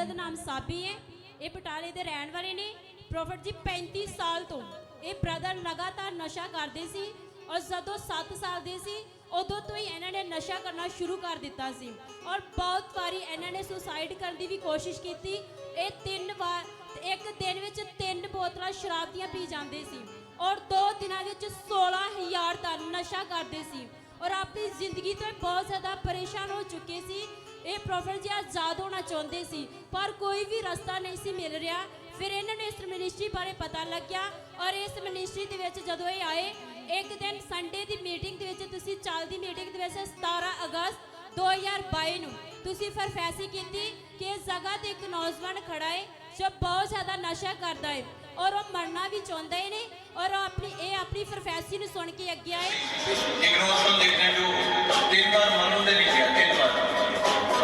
Brother ਦਾ ਨਾਮ ਸਾਬੀ ਹੈ। ਇਹ ਬਟਾਲੇ ਦੇ ਰਹਿਣ ਵਾਲੇ ਨੇ। ਪ੍ਰੋਫਟ ਜੀ 35 ਸਾਲ ਤੋਂ ਇਹ ਬ੍ਰਦਰ ਲਗਾਤਾਰ ਨਸ਼ਾ ਕਰਦੇ ਸੀ ਔਰ ਜਦੋਂ 7 ਸਾਲ ਦੇ ਸੀ, ਉਦੋਂ ਤੋਂ ਹੀ ਇਹਨਾਂ ਨੇ ਨਸ਼ਾ ਕਰਨਾ ਸ਼ੁਰੂ ਕਰ ਦਿੱਤਾ ਸੀ। ਔਰ ਬਹੁਤ ਵਾਰੀ ਇਹਨਾਂ ਨੇ ਸੁਸਾਈਡ ਕਰਨ ਦੀ ਵੀ ਕੋਸ਼ਿਸ਼ ਕੀਤੀ। ਇਹ ਤਿੰਨ ਵਾਰ, ਇੱਕ ਦਿਨ ਵਿੱਚ ਤਿੰਨ ਬੋਤਲਾਂ ਸ਼ਰਾਬ ਦੀਆਂ ਪੀ ਜਾਂਦੇ ਸੀ। ਔਰ ਦੋ ਦਿਨਾਂ ਵਿੱਚ 16000 ਦਾ ਨਸ਼ਾ ਕਰਦੇ ਸੀ। ਔਰ ਆਪਣੀ ਜ਼ਿੰਦਗੀ ਤੋਂ ਬਹੁਤ ਜ਼ਿਆਦਾ ਪਰੇਸ਼ਾਨ ਹੋ ਚੁੱਕੇ ਸੀ। ਇਹ ਪ੍ਰੋਫੈਟ ਜੀ ਆਜ਼ਾਦ ਹੋਣਾ ਚਾਹੁੰਦੇ ਸੀ, ਪਰ ਕੋਈ ਵੀ ਰਸਤਾ ਨਹੀਂ ਸੀ ਮਿਲ ਰਿਹਾ। ਫਿਰ ਇਹਨਾਂ ਨੂੰ ਇਸ ਮਿਨਿਸਟਰੀ ਬਾਰੇ ਪਤਾ ਲੱਗਿਆ ਔਰ ਇਸ ਮਿਨਿਸਟਰੀ ਦੇ ਵਿੱਚ ਜਦੋਂ ਇਹ ਆਏ, ਇੱਕ ਦਿਨ ਸੰਡੇ ਦੀ ਮੀਟਿੰਗ ਦੇ ਵਿੱਚ ਤੁਸੀਂ ਚੱਲਦੀ ਮੀਟਿੰਗ ਦੇ ਵਿੱਚ 17 ਅਗਸਤ 2022 ਨੂੰ। ਤੁਸੀਂ ਫਿਰ ਫੈਸੀ ਕੀਤੀ ਕਿ ਇਸ ਜਗ੍ਹਾ ਤੇ ਇੱਕ ਨੌਜਵਾਨ ਖੜਾ ਹੈ ਜੋ ਬਹੁਤ ਜ਼ਿਆਦਾ ਨਸ਼ਾ ਕਰਦਾ ਹੈ ਔਰ ਉਹ ਮਰਨਾ ਵੀ ਚਾਹੁੰਦਾ ਹੈ ਨੇ ਔਰ ਉਹ ਆਪਣੀ, ਇਹ ਆਪਣੀ ਪ੍ਰੋਫੈਸੀ ਨੂੰ ਸੁਣ ਕੇ ਅੱਗੇ ਆਏ। ਇੱਕ ਨੌਜਵਾਨ ਦੇਖਣਾ ਜੋ ਤਿੰਨ ਵਾਰ ਮਰਨ ਦੇ ਲਈ ਗਿਆ ਤਿੰਨ ਵਾਰ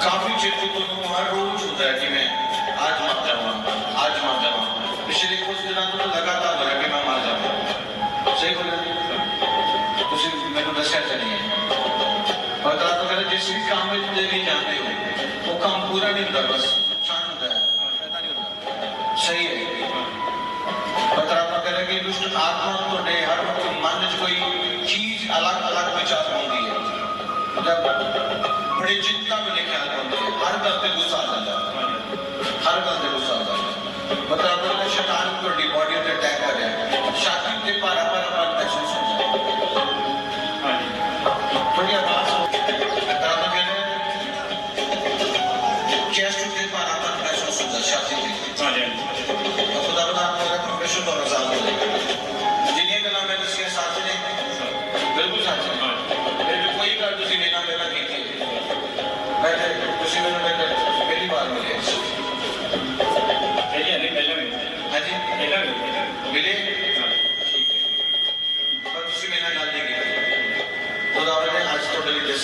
ਕਾਫੀ ਚਿਰ ਤੋਂ ਤੁਹਾਨੂੰ ਹਰ ਰੋਜ਼ ਹੁੰਦਾ ਹੈ ਕਿ ਮੈਂ ਅੱਜ ਮਰ ਜਾਵਾਂ ਅੱਜ ਮਰ ਜਾਵਾਂ ਪਿਛਲੇ ਕੁਝ ਦਿਨਾਂ ਤੋਂ ਲਗਾਤਾਰ ਹੋ ਰਿਹਾ ਕਿ ਮੈਂ ਮਰ ਜਾਵਾਂ ਸਹੀ ਬੋਲਿਆ ਜੀ? ਤੁਸੀਂ ਮੈਨੂੰ ਦੱਸਿਆ ਤਾਂ ਨਹੀਂ ਹੈ ਪਤਾ ਤਾਂ ਕਹਿੰਦਾ ਜਿਸ ਵੀ ਕੰਮ ਵਿੱਚ ਦੇ ਲਈ ਜਾਂਦੇ ਹੋ ਉਹ ਕੰਮ ਪੂਰਾ ਨਹੀਂ ਹੁੰਦਾ ਬਸ ਨੁਕਸਾਨ ਹੁੰਦਾ ਹੈ ਫਾਇਦਾ ਨਹੀਂ ਹੁੰਦਾ ਸਹੀ ਹੈ ਪਤਾ ਤਾਂ ਕਹਿੰਦਾ ਕਿ ਦੁਸ਼ਟ ਆਤਮਾ ਤੁਹਾਡੇ ਹਰ ਮਨ ਵਿੱਚ ਕੋਈ ਚੀਜ਼ ਅਲੱਗ-ਅਲੱਗ ਵਿਚਾਰ ਹੁੰਦੀ ਹੈ میں جتنا بھی لکھا ہے ہر گلتے غصہ آ جاتا ہے۔ ہر گلتے غصہ آ جاتا ہے۔ مطلب انہوں نے شیطان کو ڈی باڈی تے اٹیک کر رہے ہیں شاکر کے پارا پارا پارا محسوس ہو جاتا ہے۔ بڑی آواز ہو دادا میں نے چیسٹ کے پارا پارا محسوس ہو جاتا شاکر کے ہاں جی، ہاں جی۔ خدا بنا آپ کو رکھوں بے شد اور رضا ہو جائے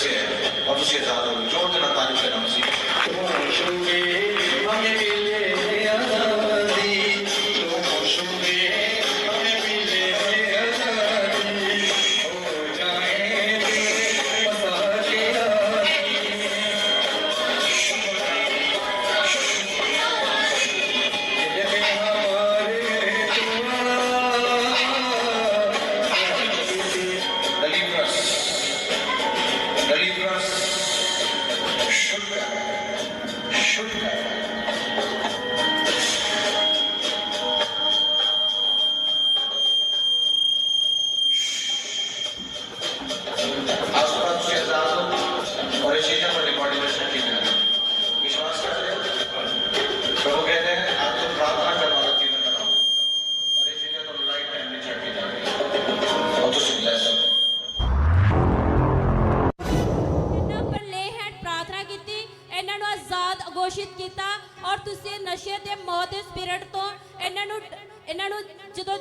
سے اور اسے زیادہ جوڑ دینا should have. Shh. ਇਹਨਾਂ ਨੂੰ ਆਜ਼ਾਦ ਘੋਸ਼ਿਤ ਕੀਤਾ ਔਰ ਤੁਸੀਂ ਨਸ਼ੇ ਤੇ ਮੌਤ ਦੇ ਸਪਿਰਿਟ ਤੋਂ ਇਹਨਾਂ ਨੂੰ ਇਹਨਾਂ ਨੂੰ ਜਦੋਂ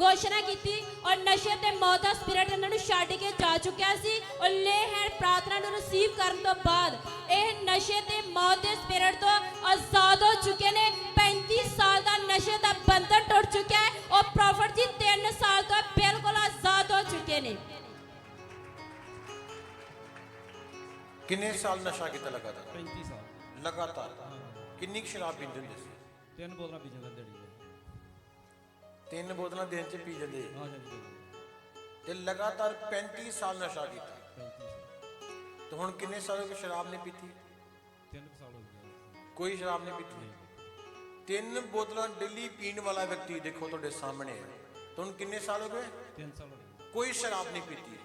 ਘੋਸ਼ਣਾ ਕੀਤੀ ਔਰ ਨਸ਼ੇ ਤੇ ਮੌਤ ਦਾ ਸਪਿਰਟ ਇਹਨਾਂ ਨੂੰ ਛੱਡ ਕੇ ਜਾ ਚੁੱਕਿਆ ਸੀ ਔਰ ਲੈ ਹੈਂਡ ਪ੍ਰਾਰਥਨਾ ਨੂੰ ਰਿਸੀਵ ਕਰਨ ਤੋਂ ਬਾਅਦ ਇਹ ਨਸ਼ੇ ਤੇ ਮੌਤ ਦੇ ਸਪਿਰਟ ਤੋਂ ਆਜ਼ਾਦ ਹੋ ਚੁੱਕੇ ਨੇ ਕਿੰਨੇ ਸਾਲ ਨਸ਼ਾ ਕੀਤਾ ਲਗਾਤਾਰ? 35 ਸਾਲ। ਲਗਾਤਾਰ। ਕਿੰਨੀ ਕੁ ਸ਼ਰਾਬ ਪੀਂਦੇ ਹੁੰਦੇ ਸੀ? ਤਿੰਨ ਬੋਤਲਾਂ ਪੀ ਜਾਂਦਾ ਦੇ। ਤਿੰਨ ਬੋਤਲਾਂ ਦਿਨ ਚ ਪੀ ਜਾਂਦੇ? ਹਾਂ ਜੀ ਤੇ ਲਗਾਤਾਰ 35 ਸਾਲ ਨਸ਼ਾ ਕੀਤਾ? 35 ਸਾਲ। ਤੇ ਹੁਣ ਕਿੰਨੇ ਸਾਲ ਹੋ ਗਏ ਸ਼ਰਾਬ ਨਹੀਂ ਪੀਤੀ? ਤਿੰਨ ਕੁ ਸਾਲ ਹੋ ਗਏ। ਕੋਈ ਸ਼ਰਾਬ ਨਹੀਂ ਪੀਤੀ? ਤਿੰਨ ਬੋਤਲਾਂ ਡੇਲੀ ਪੀਣ ਵਾਲਾ ਵਿਅਕਤੀ ਦੇਖੋ ਤੁਹਾਡੇ ਸਾਹਮਣੇ ਹੈ। ਤੁਹਾਨੂੰ ਕਿੰਨੇ ਸਾਲ ਹੋ ਗਏ? ਤਿੰਨ ਸਾਲ ਹੋ ਗਏ। ਕੋਈ ਸ਼ਰਾਬ ਨਹੀਂ ਪੀਤੀ।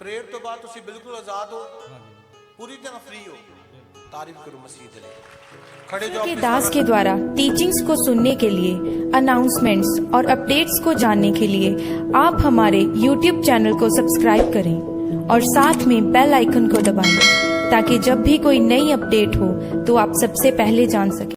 پریئر تو ਬਾਅਦ ਤੁਸੀਂ ਬਿਲਕੁਲ ਆਜ਼ਾਦ ہو ہاں جی۔ پوری طرح فری ہو۔ تعریف کرو مسجد کھڑے کے داس کے دوارا ٹیچنگز کو سننے کے لیے اناؤنسمنٹس اور اپڈیٹس کو جاننے کے لیے آپ ہمارے یوٹیوب چینل کو سبسکرائب کریں اور ساتھ میں بیل آئیکن کو دبائیں تاکہ جب بھی کوئی نئی اپڈیٹ ہو تو آپ سب سے پہلے جان سکیں۔